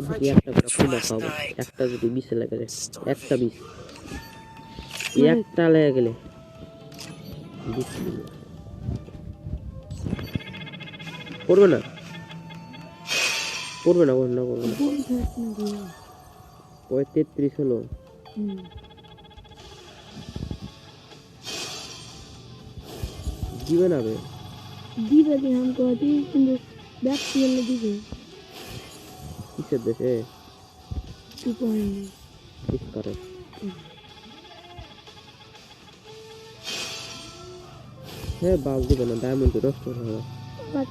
ভাবছি হ্যাঁ, একটা যদি একটা বিষ একটা গেলে। না? করবে না করবে না হলো। দিবে না বে। দিবে দিবে কিন্তু ব্যাগ দিবে। কিসের দেশে? কিস করে হ্যাঁ বাল দিবে না ডায়মন্ড নষ্ট হবে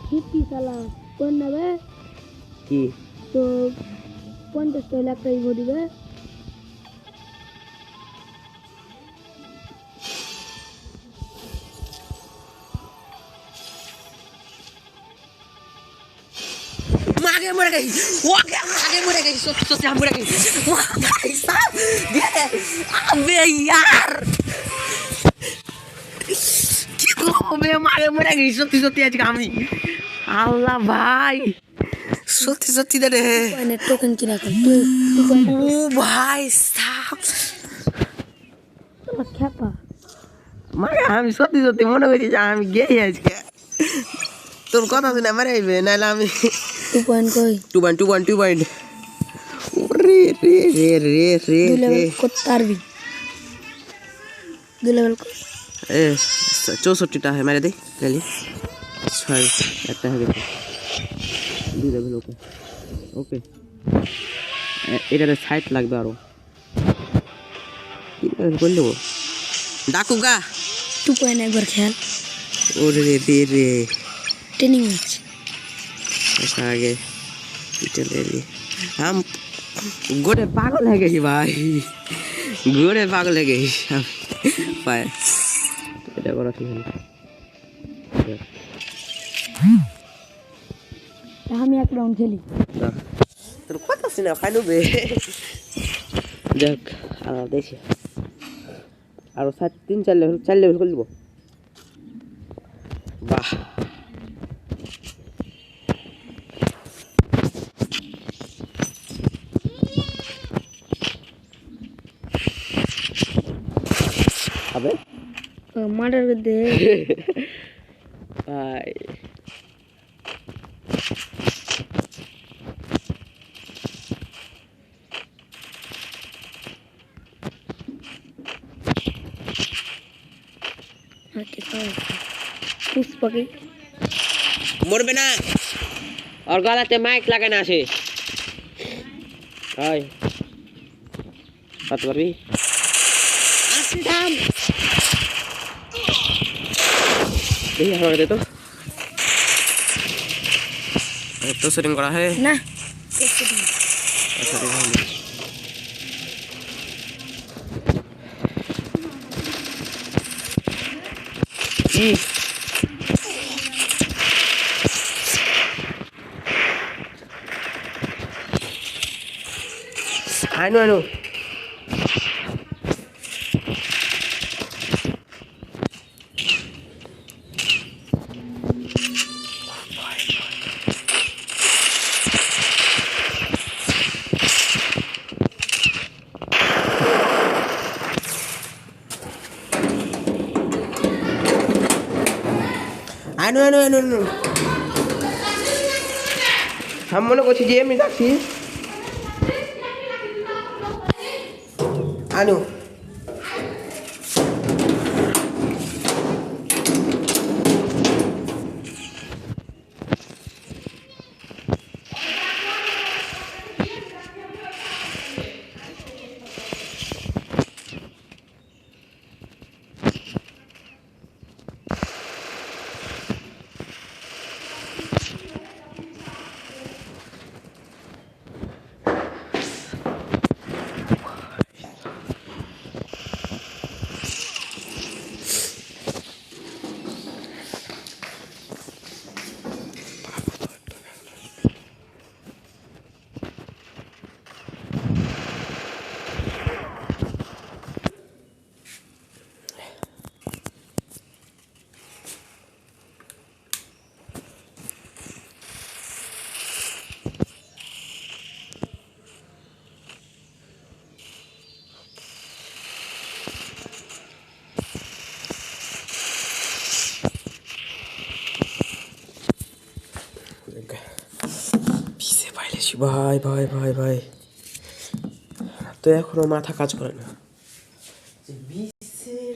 খিপি শালা কোন নেবে কি? তো পঞ্চাশ লাখ টাকা দিবে। मागे मर गई वो क्या आगे मर गई सोच सोच हम मर गई वाह, भाई साहब ये अबे यार কি হবে মাগে মরে গেছি সত্যি সত্যি আজকে আমি আল্লাহ ভাই সত্যি সত্যি দে রে পয়েন্টের টোকেন কিনা কর টু টু পয়েন্ট ও ভাই সাহ খেপা মানে আমি সত্যি সত্যি মনে করছি যে আমি গেই আজকে তোর কথা শুনে মারে আইবে নাহলে আমি টু পয়েন্ট কই two point two point two point রে রে রে রে রে পারবি লেভেল এ চৌষট্টিটা হয় মেরে দে গেলি। ছয় একটা হয়ে গেছে। দুই লেভেল ওকে ওকে এটাতে সাইট লাগবে আরও। তিন লেভেল করে দেবো ডাকু গা। টু পয়েন্ট একবার খেয়াল। ওরে রে রে রে। ট্রেনিং ম্যাচ আসার আগে চলে এলি আম গোড়ে পাগল হয়ে গেছি ভাই। গোড়ে পাগল হয়ে গেছি পায়ে এটা করা হ্যাঁ। ঠিক আমি এক রাউন্ড খেলি। তোর কথা শুনে ফাইল হবে যাক আর দেখি। আরও সাত তিন চার লেভেল চার লেভেল করে দেবো। মার্ডার দে ভাই পুষ্পাকে মরবে না ওর গলাতে মাইক লাগানো আছে হয় পারতে পারবি Ya de todo. Esto un coraje. Nah. No, no. আইনো এনো এনো এনো আমি মনে করছি যে এমনি ডাকছি আনু। পিছিয়ে পাইলে ভাই ভাই ভাই ভাই তো এখনও মাথা কাজ করে না।